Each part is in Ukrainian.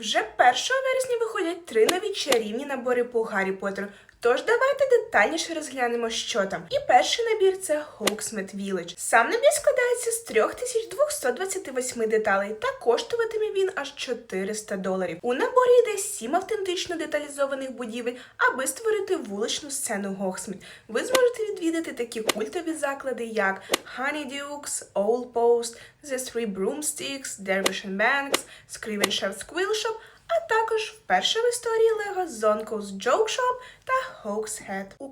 Вже 1 вересня виходять три нові чарівні набори по Гаррі Поттеру. Тож давайте детальніше розглянемо, що там. І перший набір це Hogsmeade Village. Сам набір складається з 3228 деталей та коштуватиме він аж 400 доларів. У наборі йде 7 автентично деталізованих будівель, аби створити вуличну сцену Гоксміт. Ви зможете відвідати такі культові заклади, як Honeydukes, Old Post, The Three Broomsticks, Dervish and Banks, Scriven Chef Squill Shop, а також вперше в історії Лего Zonko's Joke Shop та Hoax Head. У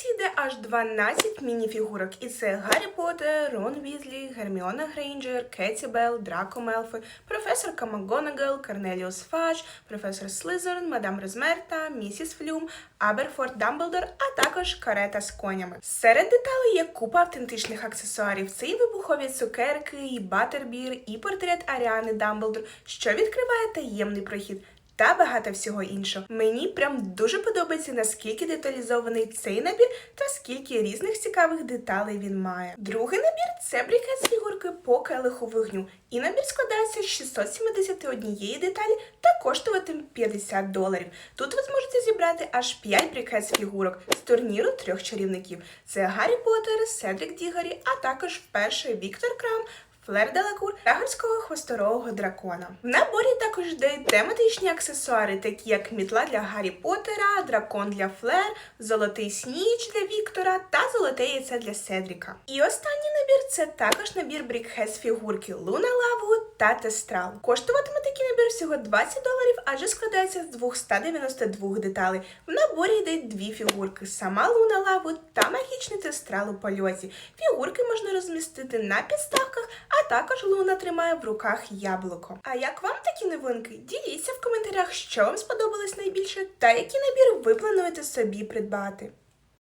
комплекті йде аж 12 міні-фігурок, і це Гаррі Поттер, Рон Візлі, Герміона Грейнджер, Кеті Белл, Драко Мелфой, професорка МакГонагал, Корнеліус Фадж, професор Слизерин, мадам Розмерта, місіс Флюм, Аберфорд Дамблдор, а також карета з конями. Серед деталей є купа автентичних аксесуарів. Це і вибухові цукерки, і батербір, і портрет Аріани Дамблдор, що відкриває таємний прохід. Та багато всього іншого. Мені прям дуже подобається, наскільки деталізований цей набір та скільки різних цікавих деталей він має. Другий набір це брікет з фігурки по келиху вогню. І набір складається з 671 деталі та коштуватиме 50 доларів. Тут ви зможете зібрати аж 5 брікет з фігурок з турніру трьох чарівників. Це Гаррі Поттер, Седрік Дігарі, а також вперше Віктор Крам, Флер Делакур та горського хвосторогого дракона. В наборі також йде тематичні аксесуари, такі як мітла для Гаррі Поттера, дракон для Флер, золотий сніч для Віктора та золоте яйце для Седріка. І останній набір це також набір брікхес фігурки Луна Лавгу та Тестрал. Коштуватиме такий набір всього 20 доларів, адже складається з 292 деталей. В наборі йдуть дві фігурки: сама Луна Лавгуд та магічний Тестрал у польоті. Фігурки можна розмістити на підставках, а також Луна тримає в руках яблуко. А як вам такі новинки? Діліться в коментарях, що вам сподобалось найбільше та який набір ви плануєте собі придбати.